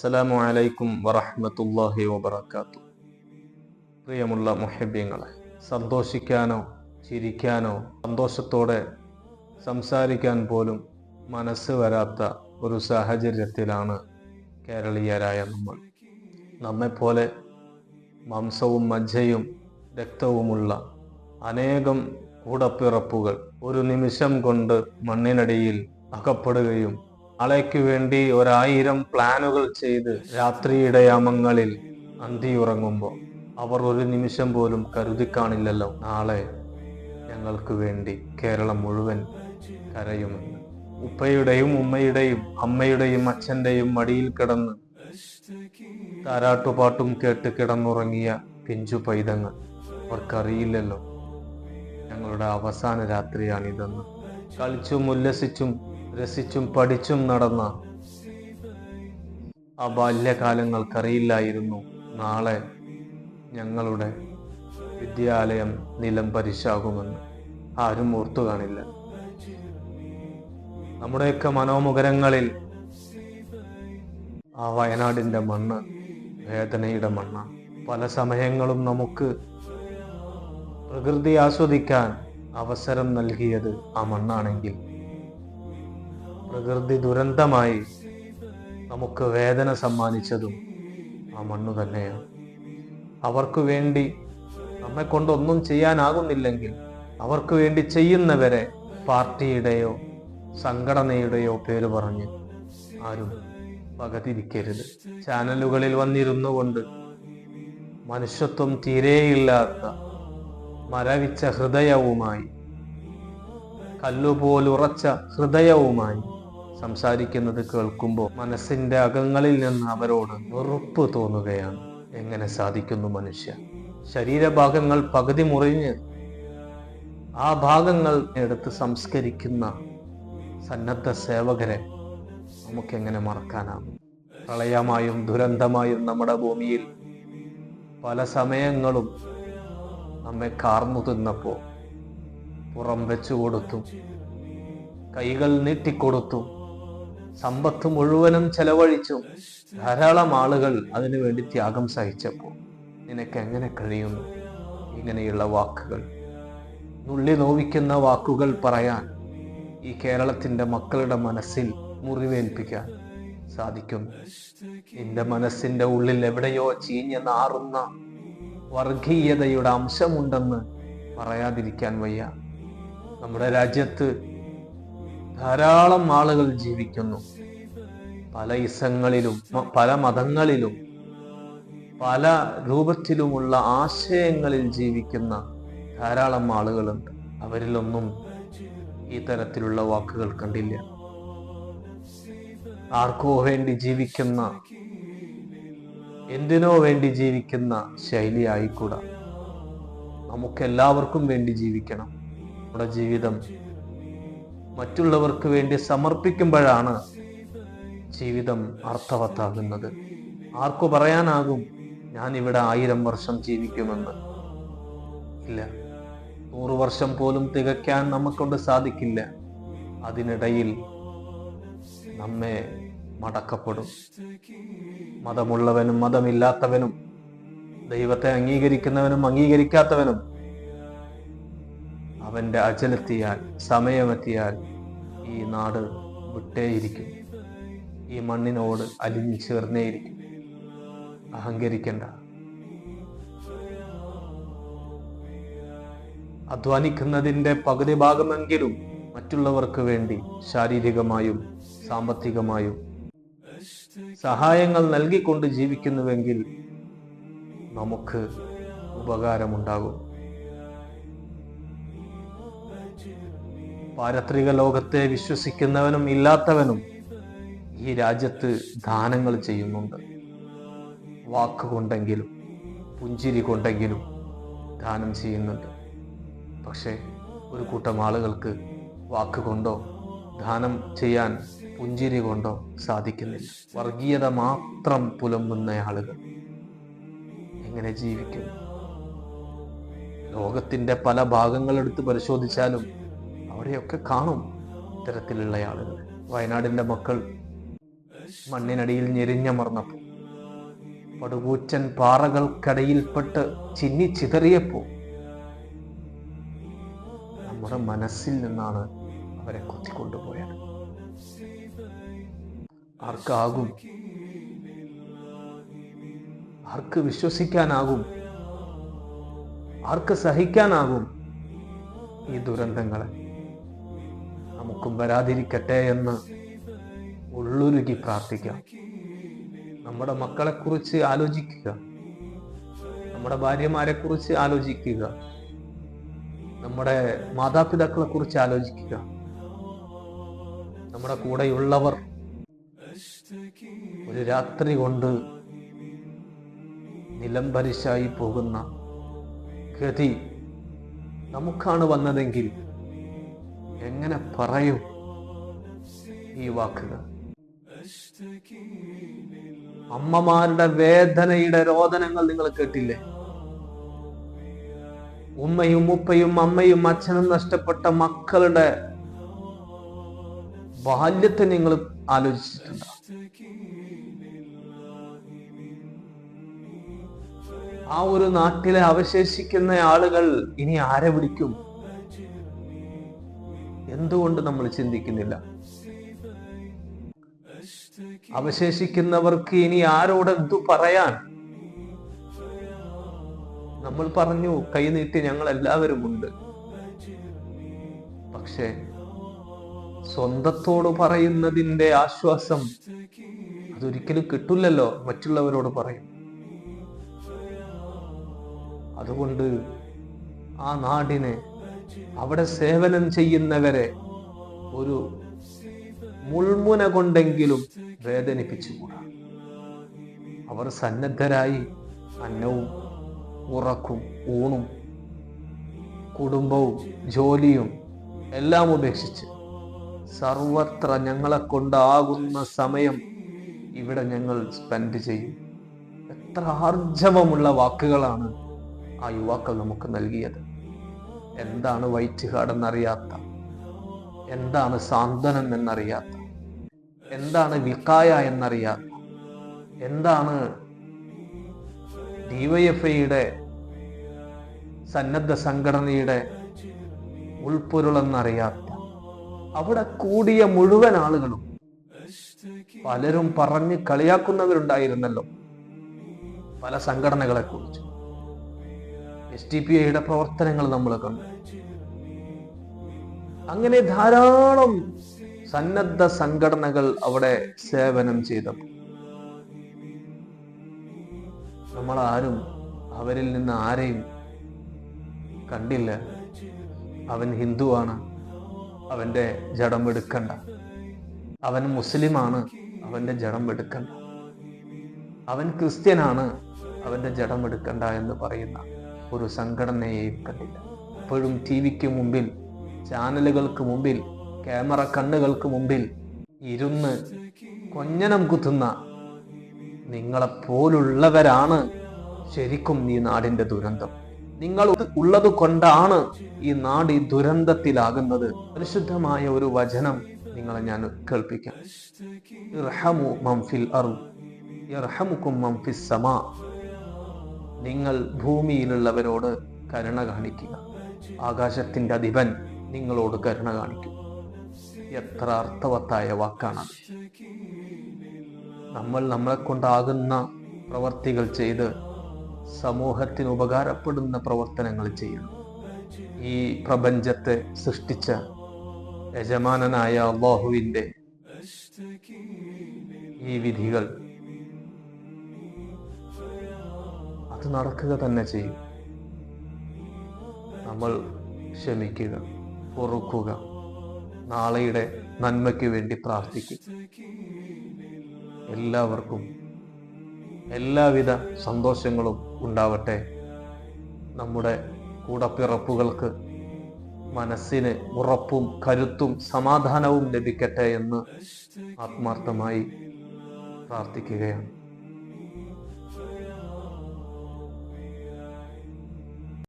അസ്സലാമു അലൈക്കും വറഹമത്തല്ലാഹി വബർക്കാത്തു പ്രിയമുള്ള മുഹബ്യങ്ങളെ സന്തോഷിക്കാനോ ചിരിക്കാനോ സന്തോഷത്തോടെ സംസാരിക്കാൻ പോലും മനസ്സ് വരാത്ത ഒരു സാഹചര്യത്തിലാണ് കേരളീയരായ നമ്മൾ. നമ്മെപ്പോലെ മാംസവും മജ്ജയും രക്തവുമുള്ള അനേകം കൂടപ്പിറപ്പുകൾ ഒരു നിമിഷം കൊണ്ട് മണ്ണിനടിയിൽ അകപ്പെടുകയും നാളേക്ക് വേണ്ടി ഒരായിരം പ്ലാനുകൾ ചെയ്ത് രാത്രിയുടെ യാമങ്ങളിൽ അന്തിയുറങ്ങുമ്പോൾ അവർ ഒരു നിമിഷം പോലും കരുതി കാണില്ലല്ലോ. നാളെ ഞങ്ങൾക്ക് വേണ്ടി കേരളം മുഴുവൻ കരയുമെന്ന് ഉപ്പയുടെയും ഉമ്മയുടെയും അമ്മയുടെയും അച്ഛന്റെയും മടിയിൽ കിടന്ന് താരാട്ടുപാട്ടും കേട്ട് കിടന്നുറങ്ങിയ പിഞ്ചു പൈതങ്ങൾ അവർക്കറിയില്ലല്ലോ. ഞങ്ങളുടെ അവസാന രാത്രിയാണിതെന്ന്. കളിച്ചും ഉല്ലസിച്ചും രസിച്ചും പഠിച്ചും നടന്ന ആ ബാല്യകാലങ്ങൾക്കറിയില്ലായിരുന്നു. നാളെ ഞങ്ങളുടെ വിദ്യാലയം നിലം പരിശാകുമെന്ന് ആരും ഓർത്തു കാണില്ല. നമ്മുടെയൊക്കെ മനോമുഖരങ്ങളിൽ ആ വയനാടിന്റെ മണ്ണ് വേദനയുടെ മണ്ണ് പല സമയങ്ങളും നമുക്ക് പ്രകൃതി ആസ്വദിക്കാൻ അവസരം നൽകിയത് ആ മണ്ണാണെങ്കിൽ. പ്രകൃതി ദുരന്തമായി നമുക്ക് വേദന സമ്മാനിച്ചതും ആ മണ്ണു തന്നെയാണ്. അവർക്ക് വേണ്ടി നമ്മെ കൊണ്ടൊന്നും ചെയ്യാനാകുന്നില്ലെങ്കിൽ അവർക്ക് വേണ്ടി ചെയ്യുന്നവരെ പാർട്ടിയുടെയോ സംഘടനയുടെയോ പേര് പറഞ്ഞ് ആരും പകതിരിക്കരുത്. ചാനലുകളിൽ വന്നിരുന്നു കൊണ്ട് മനുഷ്യത്വം തീരെയില്ലാത്ത മരവിച്ച ഹൃദയവുമായി കല്ലുപോലുറച്ച ഹൃദയവുമായി സംസാരിക്കുന്നത് കേൾക്കുമ്പോൾ മനസ്സിന്റെ അകങ്ങളിൽ നിന്ന് അവരോട് വെറുപ്പ് തോന്നുകയാണ്. എങ്ങനെ സാധിക്കുന്നു മനുഷ്യ? ശരീരഭാഗങ്ങൾ പകുതി മുറിഞ്ഞ് ആ ഭാഗങ്ങൾ എടുത്ത് സംസ്കരിക്കുന്ന സന്നദ്ധ സേവകരെ നമുക്കെങ്ങനെ മറക്കാനാകും? പ്രളയമായും ദുരന്തമായും നമ്മുടെ ഭൂമിയിൽ പല സമയങ്ങളും നമ്മെ കാർന്നു തിന്നപ്പോ പുറം വെച്ചു കൊടുത്തു കൈകൾ നീട്ടിക്കൊടുത്തും സമ്പത്ത് മുഴുവനും ചെലവഴിച്ചും. ധാരാളം ആളുകൾ അതിനു വേണ്ടി ത്യാഗം സഹിച്ചപ്പോൾ നിനക്ക് എങ്ങനെ കഴിയുന്നു? ഇങ്ങനെയുള്ള വാക്കുകൾ. നുള്ളി നോവിക്കുന്ന വാക്കുകൾ പറയാൻ ഈ കേരളത്തിന്റെ മക്കളുടെ മനസ്സിൽ മുറിവേൽപ്പിക്കാൻ സാധിക്കും നിന്റെ മനസ്സിന്റെ ഉള്ളിൽ എവിടെയോ ചീഞ്ഞ നാറുന്ന വർഗീയതയുടെ അംശമുണ്ടെന്ന് പറയാതിരിക്കാൻ വയ്യ. നമ്മുടെ രാജ്യത്ത് ധാരാളം ആളുകൾ ജീവിക്കുന്നു. പല ഇസങ്ങളിലും പല മതങ്ങളിലും പല രൂപത്തിലുമുള്ള ആശയങ്ങളിൽ ജീവിക്കുന്ന ധാരാളം ആളുകളുണ്ട്. അവരിലൊന്നും ഈ തരത്തിലുള്ള വാക്കുകൾ കണ്ടില്ല. ആർക്കോ വേണ്ടി ജീവിക്കുന്ന എന്തിനോ വേണ്ടി ജീവിക്കുന്ന ശൈലി ആയിക്കൂടാ. നമുക്കെല്ലാവർക്കും വേണ്ടി ജീവിക്കണം. നമ്മുടെ ജീവിതം മറ്റുള്ളവർക്ക് വേണ്ടി സമർപ്പിക്കുമ്പോഴാണ് ജീവിതം അർത്ഥവത്താകുന്നത്. ആർക്കു പറയാനാകും ഞാൻ ഇവിടെ ആയിരം വർഷം ജീവിക്കുമെന്ന്. ഇല്ല. നൂറു വർഷം പോലും തികയ്ക്കാൻ നമുക്കൊണ്ട് സാധിക്കില്ല. അതിനിടയിൽ നമ്മെ മടക്കപ്പെടും. മതമുള്ളവനും മതമില്ലാത്തവനും ദൈവത്തെ അംഗീകരിക്കുന്നവനും അംഗീകരിക്കാത്തവനും അവന്റെ അചലത്തിയാൽ സമയമെത്തിയാൽ ഈ നാട് വിട്ടേയിരിക്കും. ഈ മണ്ണിനോട് അലിഞ്ഞു ചേർന്നേയിരിക്കും. അഹങ്കരിക്കണ്ട. അധ്വാനിക്കുന്നതിന്റെ പകുതി ഭാഗമെങ്കിലും മറ്റുള്ളവർക്ക് വേണ്ടി ശാരീരികമായും സാമ്പത്തികമായും സഹായങ്ങൾ നൽകിക്കൊണ്ട് ജീവിക്കുന്നുവെങ്കിൽ നമുക്ക് ഉപകാരമുണ്ടാകും. പാരത്രിക ലോകത്തെ വിശ്വസിക്കുന്നവനും ഇല്ലാത്തവനും ഈ രാജ്യത്ത് ദാനങ്ങൾ ചെയ്യുന്നുണ്ട്. വാക്കുകൊണ്ടെങ്കിലും പുഞ്ചിരി കൊണ്ടെങ്കിലും ദാനം ചെയ്യുന്നുണ്ട്. പക്ഷേ ഒരു കൂട്ടം ആളുകൾക്ക് വാക്കുകൊണ്ടോ ദാനം ചെയ്യാൻ പുഞ്ചിരി കൊണ്ടോ സാധിക്കുന്നില്ല. വർഗീയത മാത്രം പുലമ്പുന്ന ആളുകൾ എങ്ങനെ ജീവിക്കും? ലോകത്തിന്റെ പല ഭാഗങ്ങളെടുത്ത് പരിശോധിച്ചാലും അവിടെയൊക്കെ കാണും ഇത്തരത്തിലുള്ള ആളുകൾ. വയനാടിന്റെ മക്കൾ മണ്ണിനടിയിൽ ഞെരിഞ്ഞമർന്നപ്പോൾ പടുകൂറ്റൻ പാറകൾക്കടയിൽപ്പെട്ട് ചിന്നി ചിതറിയപ്പോൾ നമ്മുടെ മനസ്സിൽ നിന്നാണ് അവരെ കൊത്തിക്കൊണ്ടുപോയത്. ആർക്കാകും? ആർക്ക് വിശ്വസിക്കാനാകും? ആർക്ക് സഹിക്കാനാകും ഈ ദുരന്തങ്ങളെ? നമുക്കും വരാതിരിക്കട്ടെ എന്ന് ഉള്ളുരുകി പ്രാർത്ഥിക്കാം. നമ്മുടെ മക്കളെ കുറിച്ച് ആലോചിക്കുക. നമ്മുടെ ഭാര്യമാരെ കുറിച്ച് ആലോചിക്കുക. നമ്മുടെ മാതാപിതാക്കളെ കുറിച്ച് ആലോചിക്കുക. നമ്മുടെ കൂടെയുള്ളവർ ഒരു രാത്രി കൊണ്ട് നിലംപരിശായി പോകുന്ന ഗതി നമുക്കാണ് വന്നതെങ്കിൽ എങ്ങനെ പറയും ഈ വാക്കുകൾ? അമ്മമാരുടെ വേദനയുടെ രോദനങ്ങൾ നിങ്ങൾ കേട്ടില്ലേ? ഉമ്മയും ഉപ്പയും അമ്മയും അച്ഛനും നഷ്ടപ്പെട്ട മക്കളുടെ ബാല്യത്തെ നിങ്ങൾ ആലോചിച്ചിട്ടുണ്ട്? ആ ഒരു നാട്ടിലെ അവശേഷിക്കുന്ന ആളുകൾ ഇനി ആരെ വിളിക്കും? എന്തുകൊണ്ട് നമ്മൾ ചിന്തിക്കുന്നില്ല? അവശേഷിക്കുന്നവർക്ക് ഇനി ആരോട് എന്തു പറയാൻ? നമ്മൾ പറഞ്ഞു കൈനീട്ടി ഞങ്ങൾ എല്ലാവരും ഉണ്ട്. പക്ഷേ സ്വന്തത്തോട് പറയുന്നതിന്റെ ആശ്വാസം അതൊരിക്കലും കിട്ടില്ലല്ലോ മറ്റുള്ളവരോട് പറയും. അതുകൊണ്ട് ആ നാടിനെ അവിടെ സേവനം ചെയ്യുന്നവരെ ഒരു മുൾമുന കൊണ്ടെങ്കിലും വേദനിപ്പിച്ചുകൂടാ. അവർ സന്നദ്ധരായി അന്നവും ഉറക്കും ഊണും കുടുംബവും ജോലിയും എല്ലാം ഉപേക്ഷിച്ച് സർവത്ര ഞങ്ങളെ കൊണ്ടാകുന്ന സമയം ഇവിടെ ഞങ്ങൾ സ്പെൻഡ് ചെയ്യും. എത്ര ആർജവമുള്ള വാക്കുകളാണ് ആ യുവാക്കൾ നമുക്ക് നൽകിയത്. എന്താണ് വൈറ്റ് ഹാർഡ് എന്നറിയാത്ത? എന്താണ് സാന്ത്വനം എന്നറിയാത്ത? എന്താണ് വിക്കായ എന്നറിയാത്ത എന്താണ് ഡിവൈഎഫ്ഐയുടെ സന്നദ്ധ സംഘടനയുടെ ഉൾപ്പൊരുളെന്നറിയാത്ത? അവിടെ കൂടിയ മുഴുവൻ ആളുകളും പലരും പറഞ്ഞ് കളിയാക്കുന്നവരുണ്ടായിരുന്നല്ലോ പല സംഘടനകളെ കുറിച്ച് എസ് ടി പി ഐയുടെ പ്രവർത്തനങ്ങൾ നമ്മൾ കണ്ടു. അങ്ങനെ ധാരാളം സന്നദ്ധ സംഘടനകൾ അവിടെ സേവനം ചെയ്തപ്പോൾ നമ്മൾ ആരും അവരിൽ നിന്ന് ആരെയും കണ്ടില്ല. അവൻ ഹിന്ദുവാണ് അവന്റെ ജഡം എടുക്കണ്ട. അവൻ മുസ്ലിമാണ് അവന്റെ ജഡം എടുക്കണ്ട. അവൻ ക്രിസ്ത്യനാണ് അവന്റെ ജഡം എടുക്കണ്ട എന്ന് പറയുന്ന ഒരു സംഘടനയെയും കണ്ടില്ല. എപ്പോഴും ടി വിക്ക് മുമ്പിൽ ചാനലുകൾക്ക് മുമ്പിൽ ക്യാമറ കണ്ണുകൾക്ക് മുമ്പിൽ ഇരുന്ന് കൊഞ്ഞനം കുത്തുന്ന നിങ്ങളെപ്പോലുള്ളവരാണ് ശരിക്കും ഈ നാടിന്റെ ദുരന്തം. നിങ്ങൾ ഉള്ളത് കൊണ്ടാണ് ഈ നാട് ഈ ദുരന്തത്തിലാകുന്നത്. പരിശുദ്ധമായ ഒരു വചനം നിങ്ങളെ ഞാൻ കേൾപ്പിക്കാം. ഇർഹമു മംഫിൽ അറു ഇർഹമുക്കും മംഫിസ് സമാ. നിങ്ങൾ ഭൂമിയിലുള്ളവരോട് കരുണ കാണിക്കുക. ആകാശത്തിന്റെ അധിപൻ നിങ്ങളോട് കരുണ കാണിക്കും. എത്ര അർത്ഥവത്തായ വാക്കാണ് നമ്മൾ നമ്മളെ കൊണ്ടാകുന്ന പ്രവർത്തികൾ ചെയ്ത് സമൂഹത്തിന് ഉപകാരപ്പെടുന്ന പ്രവർത്തനങ്ങൾ ചെയ്യണം ഈ പ്രപഞ്ചത്തെ സൃഷ്ടിച്ച യജമാനനായ അള്ളാഹുവിന്റെ ഈ വിധികൾ നടക്കുക തന്നെ ചെയ്യും. നമ്മൾ ക്ഷമിക്കുക പൊറുക്കുക നാളെയുടെ നന്മയ്ക്ക് വേണ്ടി പ്രാർത്ഥിക്കും എല്ലാവർക്കും എല്ലാവിധ സന്തോഷങ്ങളും ഉണ്ടാവട്ടെ. നമ്മുടെ കൂടപ്പിറപ്പുകൾക്ക് മനസ്സിന് ഉറപ്പും കരുത്തും സമാധാനവും ലഭിക്കട്ടെ എന്ന് ആത്മാർത്ഥമായി പ്രാർത്ഥിക്കുകയാണ്.